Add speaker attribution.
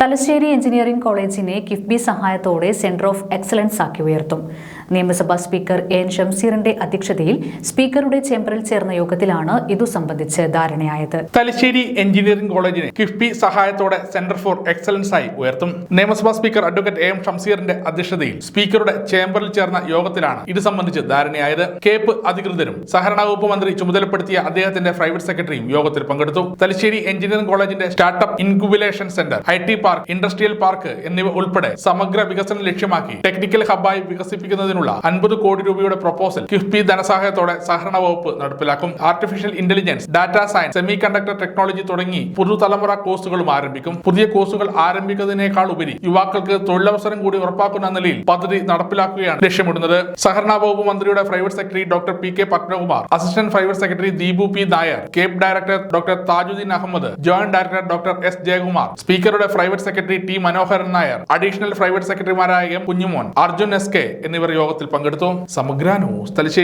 Speaker 1: Thalassery engineering കോളേജിനെ കിഫ്ബി സഹായത്തോടെ centre of excellence ആക്കി ഉയർത്തും. നിയമസഭാ സ്പീക്കർ എൻ ഷംസീറിന്റെ അധ്യക്ഷതയിൽ സ്പീക്കറുടെ ചേംബറിൽ ചേർന്ന യോഗത്തിലാണ് ഇതു സംബന്ധിച്ച് ധാരണയായത്.
Speaker 2: തലശ്ശേരി എഞ്ചിനീയറിംഗ് കോളേജിനെ കിഫ്ബി സഹായത്തോടെ സെന്റർ ഫോർ എക്സലൻസ് ആയി ഉയർത്തും. നിയമസഭാ സ്പീക്കർ അഡ്വക്കേറ്റ് എ എം ഷംസീറിന്റെ അധ്യക്ഷതയിൽ സ്പീക്കറുടെ ചേംബറിൽ ചേർന്ന യോഗത്തിലാണ് ഇത് സംബന്ധിച്ച് ധാരണയായത്. കേപ്പ് അധികൃതരും സഹകരണ വകുപ്പ് മന്ത്രി ചുമതലപ്പെടുത്തിയ അദ്ദേഹത്തിന്റെ പ്രൈവറ്റ് സെക്രട്ടറിയും യോഗത്തിൽ പങ്കെടുത്തു. തലശ്ശേരി എഞ്ചിനീയറിംഗ് കോളേജിന്റെ startup incubation center I T park industrial park എന്നിവ ഉൾപ്പെടെ സമഗ്ര വികസനം ലക്ഷ്യമാക്കി ടെക്നിക്കൽ ഹബ്ബായി വികസിപ്പിക്കുന്നതിനുള്ള അൻപത് കോടി രൂപയുടെ പ്രൊപ്പോസൽ കിഫ്ബി ധനസഹായത്തോടെ സഹകരണ വകുപ്പ് നടപ്പിലാക്കും. Artificial intelligence data science semiconductor technology തുടങ്ങി പുതുതലമുറ കോഴ്സുകളും ആരംഭിക്കും. പുതിയ കോഴ്സുകൾ ആരംഭിക്കുന്നതിനേക്കാൾ ഉപരി യുവാക്കൾക്ക് തൊഴിലവസരം കൂടി ഉറപ്പാക്കുന്ന നിലയിൽ പദ്ധതി നടപ്പിലാക്കുകയാണ് ലക്ഷ്യമിടുന്നത്. സഹകരണ വകുപ്പ് മന്ത്രിയുടെ private secretary doctor P K Padmakumar assistant private secretary Deepu P Nair CAPE director doctor Thajudheen Ahammed joint director doctor S Jayakumar സ്പീക്കറുടെ private secretary T Manoharan Nair additional private സെക്രട്ടറിമാരായ M Kunjumon Arjun S K എന്നിവർ യോഗത്തിൽ പങ്കെടുത്തു. സമഗ്ര news Thalassery.